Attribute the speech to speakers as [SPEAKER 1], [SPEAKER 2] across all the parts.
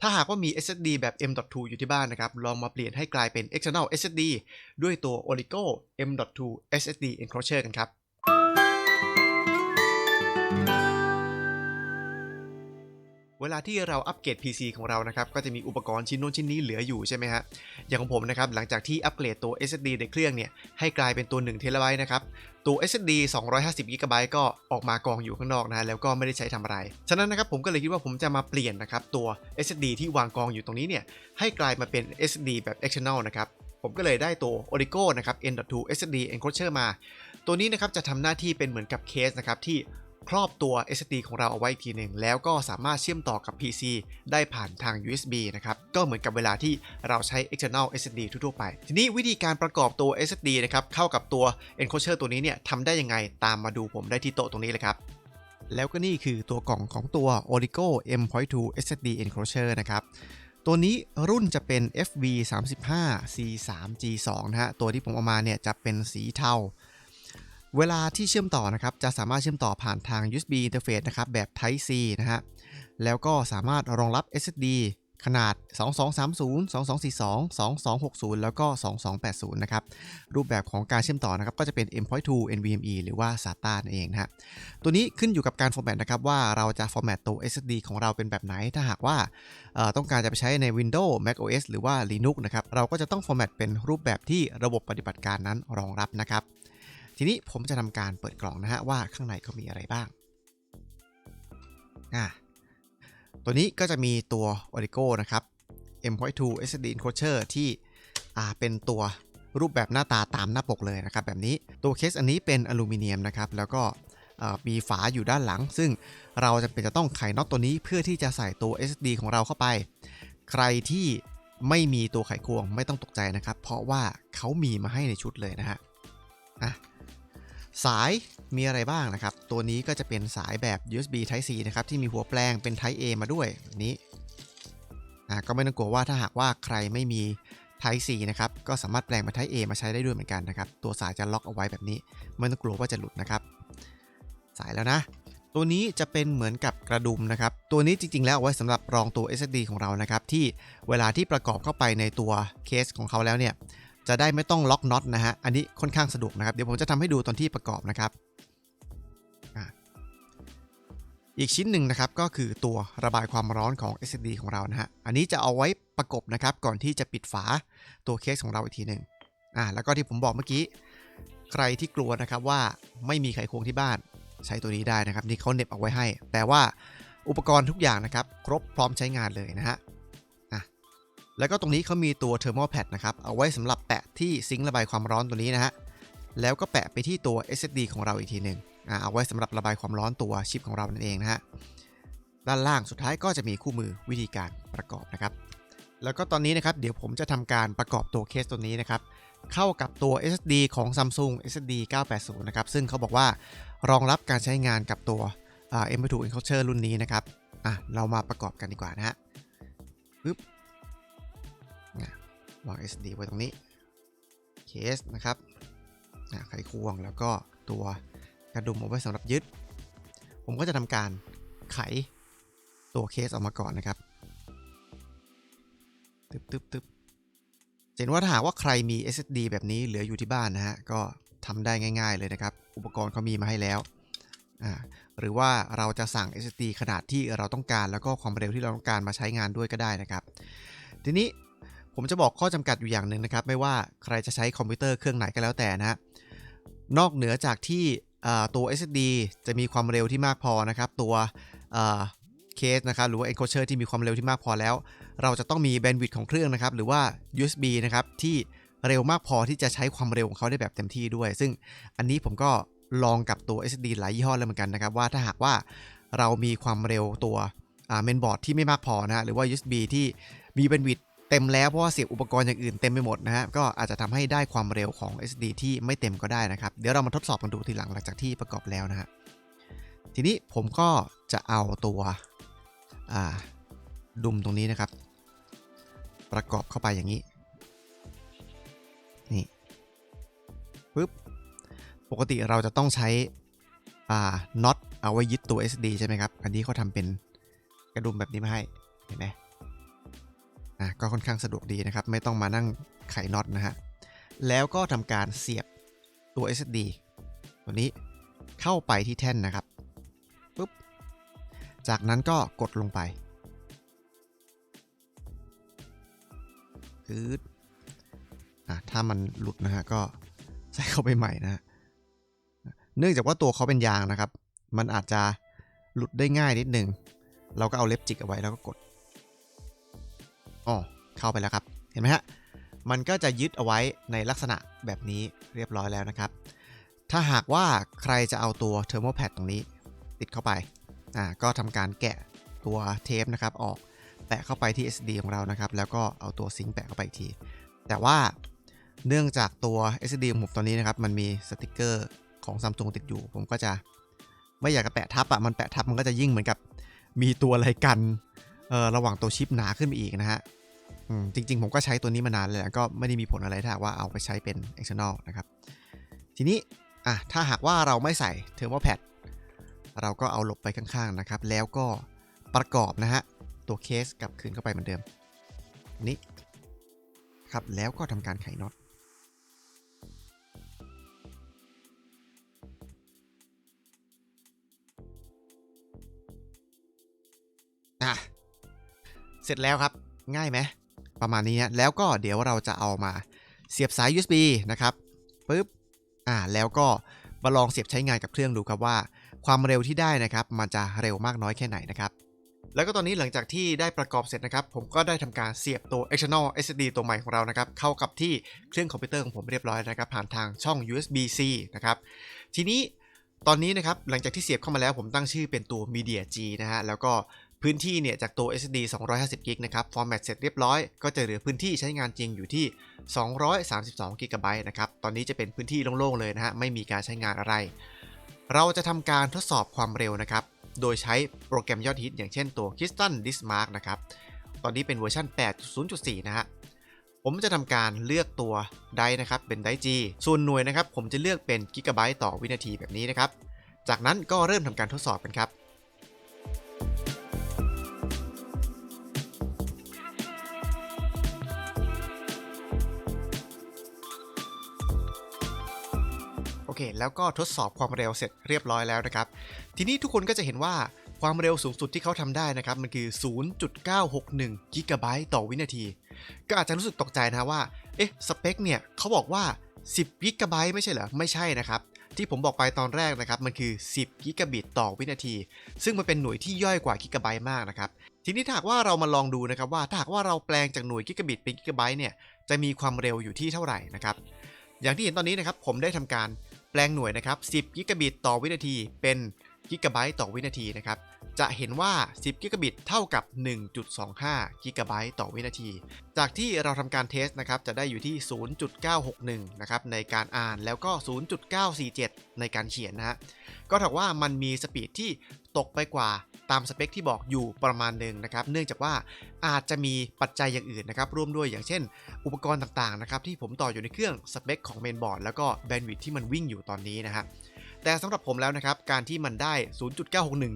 [SPEAKER 1] ถ้าหากว่ามี SSD แบบ M.2 อยู่ที่บ้านนะครับ ลองมาเปลี่ยนให้กลายเป็น external SSD ด้วยตัว Origo M.2 SSD enclosure กันครับ เวลาที่เราอัปเกรด PC ของเรานะครับก็จะมีอุปกรณ์ชิ้นโน้นชิ้นนี้เหลืออยู่ใช่ไหมฮะอย่างของผมนะครับหลังจากที่อัปเกรดตัว SSD ในเครื่องเนี่ยให้กลายเป็นตัว1 t b นะครับตัว SSD 250 GB ก็ออกมากองอยู่ข้างนอกนะแล้วก็ไม่ได้ใช้ทำอะไร ฉะนั้นนะครับผมก็เลยคิดว่าผมจะมาเปลี่ยนนะครับตัว SSD ที่วางกองอยู่ตรงนี้เนี่ยให้กลายมาเป็น SSD แบบ external นะครับผมก็เลยได้ตัว Origo นะครับ N.2 SSD enclosure มา ตัวนี้นะครับจะทำหน้าที่เป็นเหมือนกับเคสนะครับที่ ครอบตัว SSD ของเราเอาไว้อีกทีหนึ่งแล้วก็สามารถเชื่อมต่อกับ PC ได้ผ่านทาง USB นะครับ ก็เหมือนกับเวลาที่เราใช้ external SSD ทั่วๆไป ทีนี้วิธีการประกอบตัว SSD นะครับ เข้ากับตัว enclosure ตัวนี้เนี่ยทำได้ยังไงตามมาดูผมได้ที่โต๊ะตรงนี้เลยครับแล้วก็นี่คือตัวกล่องของตัว Origo M.2 SSD enclosure นะครับ ตัวนี้รุ่นจะเป็น FV 3 5 C 3 G 2 นะฮะ ตัวที่ผมเอามาเนี่ยจะเป็นสีเทา เวลาที่เชื่อมต่อนะครับจะสามารถเชื่อมต่อผ่านทาง USB interface นะครับแบบ Type C นะฮะแล้วก็สามารถรองรับ SSD ขนาด 2230 2242 2260 แล้วก็ 2280 นะครับ รูปแบบของการเชื่อมต่อนะครับ ก็จะเป็น M.2 NVMe หรือว่า SATA นั่นเองนะฮะ ตัวนี้ขึ้นอยู่กับการฟอร์แมตนะครับ ว่าเราจะฟอร์แมตตัว SSD ของเราเป็นแบบไหน ถ้าหากว่าต้องการจะไปใช้ใน Windows Mac OS หรือว่า Linux นะครับ เราก็จะต้องฟอร์แมตเป็นรูปแบบที่ระบบปฏิบัติการนั้นรองรับนะครับ ทีนี้ผมจะทำการเปิดกล่องนะฮะว่าข้างในเขามีอะไรบ้างอะตัวนี้ก็จะมีตัว Origo นะครับ M.2 SSD enclosure ที่อ่าเป็นตัวรูปแบบหน้าตาตามหน้าปกเลยนะครับแบบนี้ตัวเคสอันนี้เป็นอลูมิเนียมนะครับแล้วก็มีฝาอยู่ด้านหลัง ซึ่งเราจะเป็นจะต้องไขน็อตตัวนี้เพื่อที่จะใส่ตัว SSD ของเราเข้าไป ใครที่ไม่มีตัวไขควงไม่ต้องตกใจนะครับ เพราะว่าเขามีมาให้ในชุดเลยนะฮะอะ สายมีอะไรบ้างนะครับ ตัวนี้ก็จะเป็นสายแบบ USB Type C นะครับ ที่มีหัวแปลงเป็น Type A มาด้วยนี้อ่าก็ไม่ต้องกลัวว่าถ้าหากว่าใครไม่มี Type C นะครับ ก็สามารถแปลงเป็น Type A มาใช้ได้ด้วยเหมือนกันนะครับ ตัวสายจะล็อกเอาไว้แบบนี้ ไม่ต้องกลัวว่าจะหลุดนะครับ สายแล้วนะ ตัวนี้จะเป็นเหมือนกับกระดุมนะครับ ตัวนี้จริง ๆ แล้วเอาไว้สำหรับรองตัว SSD ของเรานะครับ ที่เวลาที่ประกอบเข้าไปในตัวเคสของเขาแล้วเนี่ย จะได้ไม่ต้องล็อกน็อตนะฮะ อันนี้ค่อนข้างสะดวกนะครับ เดี๋ยวผมจะทำให้ดูตอนที่ประกอบนะครับ อีกชิ้นหนึ่งนะครับก็คือตัวระบายความร้อนของ SSD ของเรานะฮะ อันนี้จะเอาไว้ประกบนะครับก่อนที่จะปิดฝาตัวเคสของเราอีกทีหนึ่งอ่าแล้วก็ที่ผมบอกเมื่อกี้ ใครที่กลัวนะครับว่าไม่มีไขควงที่บ้านใช้ตัวนี้ได้นะครับนี่เขาเน็บเอาไว้ให้ แต่ว่าอุปกรณ์ทุกอย่างนะครับ ครบพร้อมใช้งานเลยนะฮะ แล้วก็ตรงนี้เขามีตัว thermal pad นะครับ เอาไว้สำหรับแปะที่ซิงค์ระบายความร้อนตัวนี้นะฮะ แล้วก็แปะไปที่ตัว SSD ของเราอีกทีหนึ่งเอาไว้สำหรับระบายความร้อนตัวชิปของเรานั่นเองนะฮะ ด้านล่างสุดท้ายก็จะมีคู่มือวิธีการประกอบนะครับ แล้วก็ตอนนี้นะครับเดี๋ยวผมจะทำการประกอบตัวเคสตัวนี้นะครับ เข้ากับตัว SSD ของ Samsung SSD 980 นะครับ ซึ่งเขาบอกว่ารองรับการใช้งานกับตัวอ่า M.2 enclosure รุ่นนี้นะครับ อะเรามาประกอบกันดีกว่านะฮะปึ๊บ วาง SD ไว้ตรงนี้เคสนะครับไขควงแล้วก็ตัวกระดุมเอาไว้สำหรับยึด ผมก็จะทำการไขตัวเคสออกมาก่อนนะครับตึบตึบตึบเห็นว่าถ้าหากว่าใครมี SSD แบบนี้เหลืออยู่ที่บ้านนะฮะ ก็ทำได้ง่าย ๆ เลยนะครับ อุปกรณ์เขามีมาให้แล้ว หรือว่าเราจะสั่ง SSD ขนาดที่เราต้องการ แล้วก็ความเร็วที่เราต้องการมาใช้งานด้วยก็ได้นะครับ ทีนี้ ผมจะบอกข้อจำกัดอยู่อย่างหนึ่งนะครับ ไม่ว่าใครจะใช้คอมพิวเตอร์เครื่องไหนก็แล้วแต่นะฮะนอกเหนือจากที่ตัว SSD จะมีความเร็วที่มากพอนะครับ ตัวเคสนะครับหรือว่า enclosure ที่มีความเร็วที่มากพอแล้ว เราจะต้องมีแบนด์วิดต์ของเครื่องนะครับ หรือว่า USB นะครับ ที่เร็วมากพอที่จะใช้ความเร็วของเขาได้แบบเต็มที่ด้วย ซึ่งอันนี้ผมก็ลองกับตัว SSD หลายยี่ห้อแล้วเหมือนกันนะครับ ว่าถ้าหากว่าเรามีความเร็วตัวเมนบอร์ดที่ไม่มากพอนะหรือว่า USB ที่มีแบนด์วิดต์ เต็มแล้วเพราะว่าเสียบอุปกรณ์อย่างอื่นเต็มไปหมดนะฮะก็อาจจะทำให้ได้ความเร็วของ SD ที่ไม่เต็มก็ได้นะครับ เดี๋ยวเรามาทดสอบกันดูทีหลังหลังจากที่ประกอบแล้วนะฮะทีนี้ผมก็จะเอาตัวดุมตรงนี้นะครับ ประกอบเข้าไปอย่างนี้นี่ปึ๊บปกติเราจะต้องใช้น็อตเอาไว้ยึดตัว SD ใช่ไหมครับ อันนี้เขาทำเป็นกระดุมแบบนี้มาให้ เห็นไหม ก็ค่อนข้างสะดวกดีนะครับ ไม่ต้องมานั่งไขน็อตนะฮะ แล้วก็ทำการเสียบตัว SSD ตัวนี้เข้าไปที่แท่นนะครับปุ๊บจากนั้นก็กดลงไปคืออะถ้ามันหลุดนะฮะก็ใส่เข้าไปใหม่นะฮะเนื่องจากว่าตัวเขาเป็นยางนะครับ มันอาจจะหลุดได้ง่ายนิดนึง เราก็เอาเล็บจิกเอาไว้แล้วก็กด อ๋อเข้าไปแล้วครับ เห็นไหมฮะ มันก็จะยึดเอาไว้ในลักษณะแบบนี้เรียบร้อยแล้วนะครับ ถ้าหากว่าใครจะเอาตัวเทอร์โมแพดตรงนี้ ติดเข้าไป อ่า ก็ทำการแกะตัวเทปนะครับออกแปะเข้าไปที่ SD ของเรานะครับ แล้วก็เอาตัวซิงค์แปะเข้าไปอีกที แต่ว่าเนื่องจากตัว SD ของผมตอนนี้นะครับ มันมีสติกเกอร์ของ Samsung ติดอยู่ ผมก็จะไม่อยากจะแปะทับอะ่ะ มันแปะทับมันก็จะยิ่งเหมือนกับมีตัวอะไรกัน เออระหว่างตัวชิปหนาขึ้นไปอีกนะฮะ จริง ๆ ผมก็ใช้ตัวนี้มานานเลยก็ไม่ได้มีผลอะไรถ้าหากว่าเอาไปใช้เป็น external นะครับ ทีนี้อะถ้าหากว่าเราไม่ใส่ thermal pad เราก็เอาหลบไปข้างๆนะครับ แล้วก็ประกอบนะฮะ ตัวเคสกลับคืนเข้าไปเหมือนเดิม นี้ครับแล้วก็ทำการไขน็อตอะเสร็จแล้วครับง่ายไหม ประมาณนี้นะแล้วก็เดี๋ยวเราจะเอามาเสียบสาย USB นะครับปึ๊บอ่าแล้วก็มาลองเสียบใช้งานกับเครื่องดูครับว่า ความเร็วที่ได้นะครับ มันจะเร็วมากน้อยแค่ไหนนะครับ แล้วก็ตอนนี้หลังจากที่ได้ประกอบเสร็จนะครับ ผมก็ได้ทำการเสียบตัว external SSD ตัวใหม่ของเรานะครับ เข้ากับที่เครื่องคอมพิวเตอร์ของผมเรียบร้อยนะครับ ผ่านทางช่อง USB-C นะครับ ทีนี้ตอนนี้นะครับหลังจากที่เสียบเข้ามาแล้วผมตั้งชื่อเป็นตัว Media G นะฮะแล้วก็ พื้นที่เนี่ยจากตัว SSD 250 g b นะครับ ฟอร์แมตเสร็จเรียบร้อย ก็จะเหลือพื้นที่ใช้งานจริงอยู่ที่ 232 g b นะครับ ตอนนี้จะเป็นพื้นที่โล่งๆเลยนะฮะ ไม่มีการใช้งานอะไร เราจะทำการทดสอบความเร็วนะครับ โดยใช้โปรแกรมยอดฮิตอย่างเช่นตัว Crystal Disk Mark นะครับ ตอนนี้เป็นเวอร์ชัน8.0.4 นะฮะ ผมจะทำการเลือกตัวไดนะครับ เป็นได G ส่วนหน่วยนะครับ ผมจะเลือกเป็นกิกะไบต์ต่อวินาทีแบบนี้นะครับ จากนั้นก็เริ่มทำการทดสอบกันครับ เค แล้วก็ทดสอบความเร็วเสร็จเรียบร้อยแล้วนะครับ ทีนี้ทุกคนก็จะเห็นว่าความเร็วสูงสุดที่เขาทำได้นะครับ มันคือ 0.961กิกะไบต์ต่อวินาที ก็อาจจะรู้สึกตกใจนะว่า เอ๊ะ สเปคเนี่ยเขาบอกว่า 10กิกะไบต์ไม่ใช่เหรอ ไม่ใช่นะครับ ที่ผมบอกไปตอนแรกนะครับ มันคือ 10กิกะบิตต่อวินาที ซึ่งมันเป็นหน่วยที่ย่อยกว่ากิกะไบต์มากนะครับ ทีนี้ถ้าหากว่าเรามาลองดูนะครับว่าถ้าหากว่าเราแปลงจากหน่วยกิกะบิตเป็นกิกะไบต์เนี่ย จะมีความเร็วอยู่ที่เท่าไหร่นะครับ อย่างที่เห็นตอนนี้นะครับ ผมได้ทำการ แปลงหน่วยนะครับ10กิกะบิตต่อวินาที เป็นกิกะไบต์ต่อวินาทีนะครับ จะเห็นว่า 10กิกะบิตเท่ากับ 1.25กิกะไบต์ต่อวินาที จากที่เราทำการเทสนะครับ จะได้อยู่ที่ 0.961 นะครับ ในการอ่านแล้วก็ 0.947 ในการเขียนนะฮะ ก็ถือว่ามันมีสปีดที่ ตกไปกว่าตามสเปคที่บอกอยู่ประมาณหนึ่งนะครับ เนื่องจากว่าอาจจะมีปัจจัยอย่างอื่นนะครับร่วมด้วยอย่างเช่น อุปกรณ์ต่างๆนะครับที่ผมต่ออยู่ในเครื่องสเปคของเมนบอร์ดแล้วก็แบนด์วิดที่มันวิ่งอยู่ตอนนี้นะฮะแต่สำหรับผมแล้วนะครับ การที่มันได้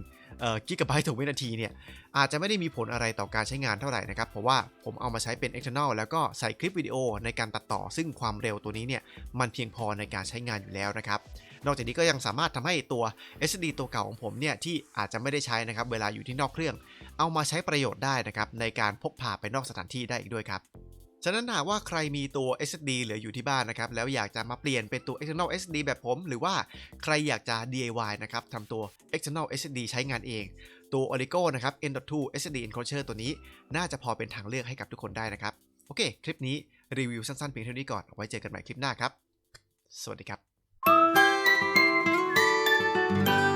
[SPEAKER 1] 0.961กิกะไบต์ต่อวินาทีเนี่ยอาจจะไม่ได้มีผลอะไรต่อการใช้งานเท่าไหร่นะครับ เพราะว่าผมเอามาใช้เป็น external แล้วก็ใส่คลิปวิดีโอในการตัดต่อ ซึ่งความเร็วตัวนี้เนี่ยมันเพียงพอในการใช้งานอยู่แล้วนะครับ นอกจากนี้ก็ยังสามารถทำให้ตัว SSD ตัวเก่าของผมเนี่ยที่อาจจะไม่ได้ใช้นะครับเวลาอยู่ที่นอกเครื่อง เอามาใช้ประโยชน์ได้นะครับในการพกพาไปนอกสถานที่ได้อีกด้วยครับฉะนั้นหากว่าใครมีตัว SSD เหลืออยู่ที่บ้านนะครับ แล้วอยากจะมาเปลี่ยนเป็นตัว external SSD แบบผม หรือว่าใครอยากจะ DIY นะครับทำตัว external SSD ใช้งานเอง ตัว Oligo นะครับ N.2 SSD enclosure ตัวนี้ น่าจะพอเป็นทางเลือกให้กับทุกคนได้นะครับ โอเค คลิปนี้รีวิวสั้นๆเพียงเท่านี้ก่อนไว้เจอกันใหม่คลิปหน้าครับ สวัสดีครับ thank you